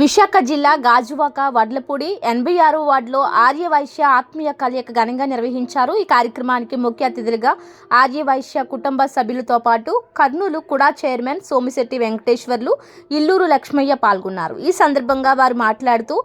విశాఖ జిల్లా గాజువాక వడ్లపూడి ఎనభై ఆరు వార్డులో ఆర్యవైశ్య ఆత్మీయ కలయిక ఘనంగా నిర్వహించారు. ఈ కార్యక్రమానికి ముఖ్య అతిథులుగా ఆర్యవైశ్య కుటుంబ సభ్యులతో పాటు కర్నూలు కుడా చైర్మన్ సోమిశెట్టి వెంకటేశ్వర్లు ఇల్లూరు లక్ష్మయ్య పాల్గొన్నారు. ఈ సందర్భంగా వారు మాట్లాడుతూ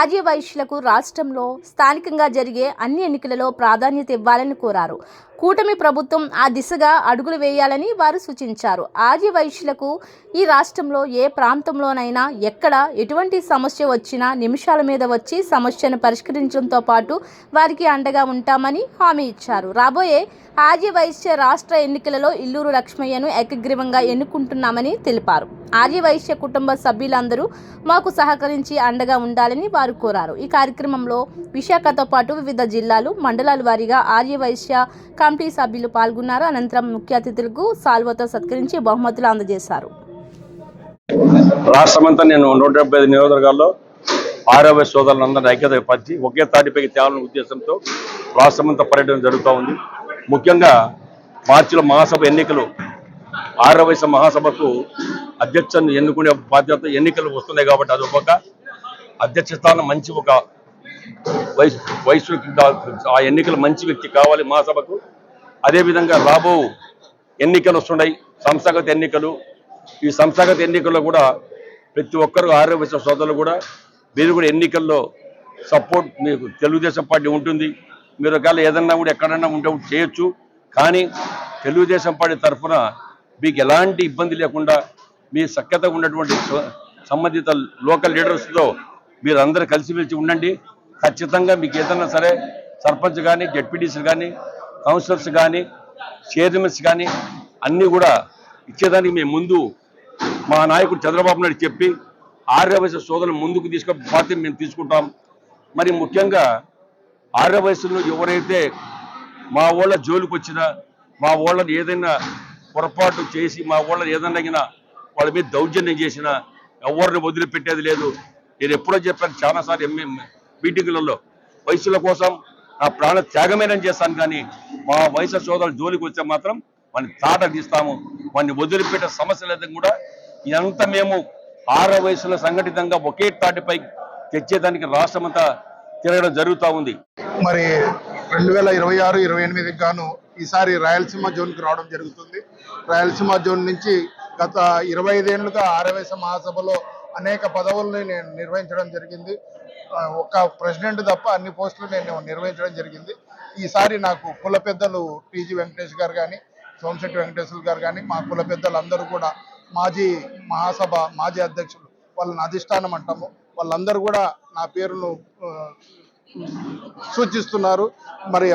ఆర్యవైశ్యులకు రాష్ట్రంలో స్థానికంగా జరిగే అన్ని ఎన్నికలలో ప్రాధాన్యత ఇవ్వాలని కోరారు. కూటమి ప్రభుత్వం ఆ దిశగా అడుగులు వేయాలని వారు సూచించారు. ఆర్య వైశ్యులకు ఈ రాష్ట్రంలో ఏ ప్రాంతంలోనైనా ఎక్కడ ఎటువంటి సమస్య వచ్చినా నిమిషాల మీద వచ్చి సమస్యను పరిష్కరించడంతో పాటు వారికి అండగా ఉంటామని హామీ ఇచ్చారు. రాబోయే ఆర్య వైశ్య రాష్ట్ర ఎన్నికలలో ఇల్లూరు లక్ష్మయ్యను ఏకగ్రీవంగా ఎన్నుకుంటున్నామని తెలిపారు. ఆర్యవైశ్య కుటుంబ సభ్యులందరూ మాకు సహకరించి అండగా ఉండాలని వారు కోరారు. ఈ కార్యక్రమంలో విశాఖతో పాటు వివిధ జిల్లాలు మండలాల వారీగా ఆర్య వైశ్య కమిటీ సభ్యులు పాల్గొన్నారు. అనంతరం ముఖ్య అతిథులకు సాల్వతో సత్కరించి బహుమతులు అందజేశారు. రాష్ట్రమంతా నేను నూట డెబ్బై ఐదు నియోజకవర్గాల్లో ఆరవై సోదరులందరినీ ఐక్యత పరిచి ఒకే తాటిపైకి తేవాలనే ఉద్దేశంతో రాష్ట్రమంతా పర్యటన జరుగుతూ ఉంది. ముఖ్యంగా మార్చిలో మహాసభ ఎన్నికలు ఆరవై మహాసభకు అధ్యక్షను ఎన్నుకునే బాధ్యత ఎన్నికలు వస్తున్నాయి కాబట్టి అది ఒక అధ్యక్ష స్థానం మంచి ఒక వయసు వయసు ఆ ఎన్నికలు మంచి వ్యక్తి కావాలి మహాసభకు. అదేవిధంగా రాబో ఎన్నికలు వస్తున్నాయి సంస్థాగత ఎన్నికలు. ఈ సంస్థాగత ఎన్నికల్లో కూడా ప్రతి ఒక్కరు ఆరోగ్య సోదరులు కూడా మీరు కూడా ఎన్నికల్లో సపోర్ట్ మీకు తెలుగుదేశం పార్టీ ఉంటుంది. మీరు ఒకవేళ ఏదన్నా కూడా ఎక్కడన్నా ఉంటే చేయొచ్చు. కానీ తెలుగుదేశం పార్టీ తరఫున మీకు ఎలాంటి ఇబ్బంది లేకుండా మీ సఖ్యతగా ఉన్నటువంటి సంబంధిత లోకల్ లీడర్స్తో మీరు అందరూ కలిసిమెలిసి ఉండండి. ఖచ్చితంగా మీకు ఏదన్నా సరే సర్పంచ్ కానీ జడ్పీటీసీ కానీ కౌన్సిలర్స్ కానీ చైర్మన్స్ కానీ అన్నీ కూడా ఇచ్చేదానికి మేము ముందు మా నాయకుడు చంద్రబాబు నాయుడు చెప్పి ఆర్యవయసు సోదరులు ముందుకు తీసుకు బాధ్యత మేము తీసుకుంటాం. మరి ముఖ్యంగా ఆర్య వయసులో ఎవరైతే మా వాళ్ళ జోలికి వచ్చినా మా వాళ్ళని ఏదైనా పొరపాటు చేసి మా వాళ్ళని ఏదైనా వాళ్ళ మీద దౌర్జన్యం చేసినా ఎవరిని వదిలిపెట్టేది లేదు. నేను ఎప్పుడో చెప్పాను చాలాసార్లు ఎంఏ మీటింగులలో వయసుల కోసం నా ప్రాణ త్యాగమేనని చేస్తాను కానీ మా వయసు సోదరులు జోలికి వచ్చే మాత్రం వాడిని తాట తీస్తాము. వాడిని వదిలిపెట్టే సమస్య లేదని కూడా ఇదంతా మేము ఆరో వయసులో సంఘటితంగా ఒకే తాటిపై తెచ్చేదానికి రాష్ట్రమంతా తిరగడం జరుగుతూ ఉంది. మరి రెండు వేల ఇరవై ఆరు ఇరవై ఎనిమిదికి గాను ఈసారి రాయలసీమ జోన్కి రావడం జరుగుతుంది. రాయలసీమ జోన్ నుంచి గత ఇరవై ఐదేళ్ళుగా ఆరవేశ మహాసభలో అనేక పదవుల్ని నేను నిర్వహించడం జరిగింది. ఒక ప్రెసిడెంట్ తప్ప అన్ని పోస్టులు నేను నిర్వహించడం జరిగింది. ఈసారి నాకు కుల పెద్దలు టీజీ వెంకటేష్ గారు కానీ సోమశెట్టి వెంకటేశ్వర గారు కానీ మా కుల పెద్దలందరూ కూడా మాజీ మహాసభ మాజీ అధ్యక్షులు వాళ్ళని అధిష్టానం అంటాము. వాళ్ళందరూ కూడా నా పేరును సూచిస్తున్నారు. మరి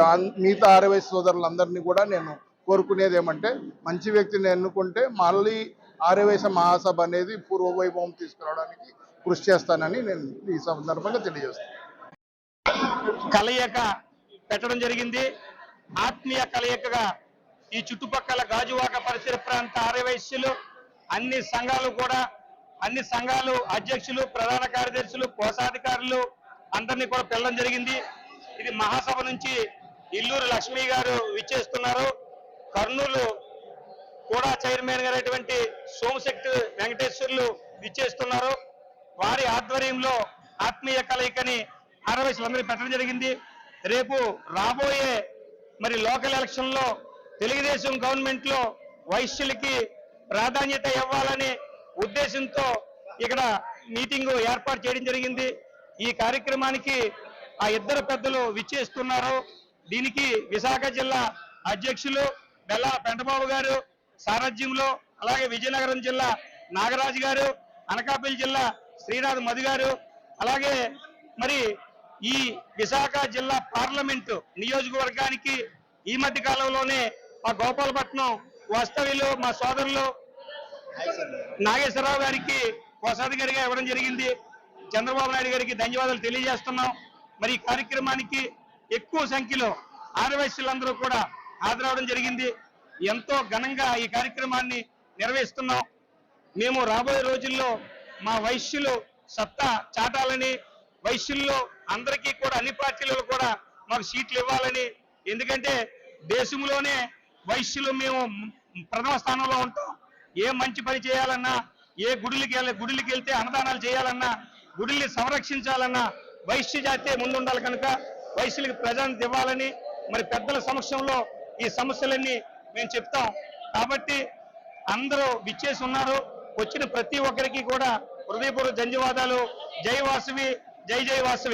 మిగతా ఆరవై సోదరులందరినీ కూడా నేను కోరుకునేది ఏమంటే మంచి వ్యక్తిని ఎన్నుకుంటే మళ్ళీ ఆరవేశ మహాసభ అనేది పూర్వవైభవం తీసుకురావడానికి కృషి చేస్తానని నేను ఈ సందర్భంగా తెలియజేస్తాను కలయిక పెట్టడం జరిగింది. ఆత్మీయ కలయికగా ఈ చుట్టుపక్కల గాజువాక పరిసర ప్రాంత ఆర్యవైశ్యులు అన్ని సంఘాలు కూడా అన్ని సంఘాలు అధ్యక్షులు ప్రధాన కార్యదర్శులు కోశాధికారులు అందరినీ కూడా పిల్లడం జరిగింది. ఇది మహాసభ నుంచి ఇల్లూరు లక్ష్మి గారు విచ్చేస్తున్నారు. కర్నూలు కూడా చైర్మన్ గారైనటువంటి సోమశక్తి వెంకటేశ్వర్లు విచ్చేస్తున్నారు. వారి ఆధ్వర్యంలో ఆత్మీయ కలయికని ఆరవయసులందరూ పెట్టడం జరిగింది. రేపు రాబోయే మరి లోకల్ ఎలక్షన్లో తెలుగుదేశం గవర్నమెంట్లో వైశ్యులకి ప్రాధాన్యత ఇవ్వాలనే ఉద్దేశంతో ఇక్కడ మీటింగ్ ఏర్పాటు చేయడం జరిగింది. ఈ కార్యక్రమానికి ఆ ఇద్దరు పెద్దలు విచ్చేస్తున్నారు. దీనికి విశాఖ జిల్లా అధ్యక్షులు బెల్లా పెంటబాబు గారు సారథ్యంలో అలాగే విజయనగరం జిల్లా నాగరాజు గారు అనకాపల్లి జిల్లా శ్రీనాథ్ మధు గారు అలాగే మరి ఈ విశాఖ జిల్లా పార్లమెంటు నియోజకవర్గానికి ఈ మధ్య కాలంలోనే మా గోపాలపట్నం వాస్తవ్యులు మా సోదరులు నాగేశ్వరరావు గారికి కోశాధికారిగా ఇవ్వడం జరిగింది. చంద్రబాబు నాయుడు గారికి ధన్యవాదాలు తెలియజేస్తున్నాం. మరి ఈ కార్యక్రమానికి ఎక్కువ సంఖ్యలో ఆదివాసీలందరూ కూడా హాజరవడం జరిగింది. ఎంతో ఘనంగా ఈ కార్యక్రమాన్ని నిర్వహిస్తున్నాం. మేము రాబోయే రోజుల్లో మా వైశ్యులు సత్తా చాటాలని వైశ్యుల్లో అందరికీ కూడా అన్ని పార్టీలలో కూడా మాకు సీట్లు ఇవ్వాలని. ఎందుకంటే దేశంలోనే వైశ్యులు మేము ప్రథమ స్థానంలో ఉంటాం. ఏ మంచి పని చేయాలన్నా ఏ గుడిలకి వెళ్ళి గుడిలకి వెళ్తే అన్నదానాలు చేయాలన్నా గుడిల్ని సంరక్షించాలన్నా వైశ్య జాతే ముందుండాలి కనుక వైశ్యులకు ప్రాధాన్యత ఇవ్వాలని. మరి పెద్దల సమక్షంలో ఈ సమస్యలన్నీ మేము చెప్తాం. కాబట్టి అందరూ విచ్చేసి ఉన్నారు. వచ్చిన ప్రతి ఒక్కరికి కూడా హృదయపూర్వక ధన్యవాదాలు. జై వాసవి జై జై వాసవి.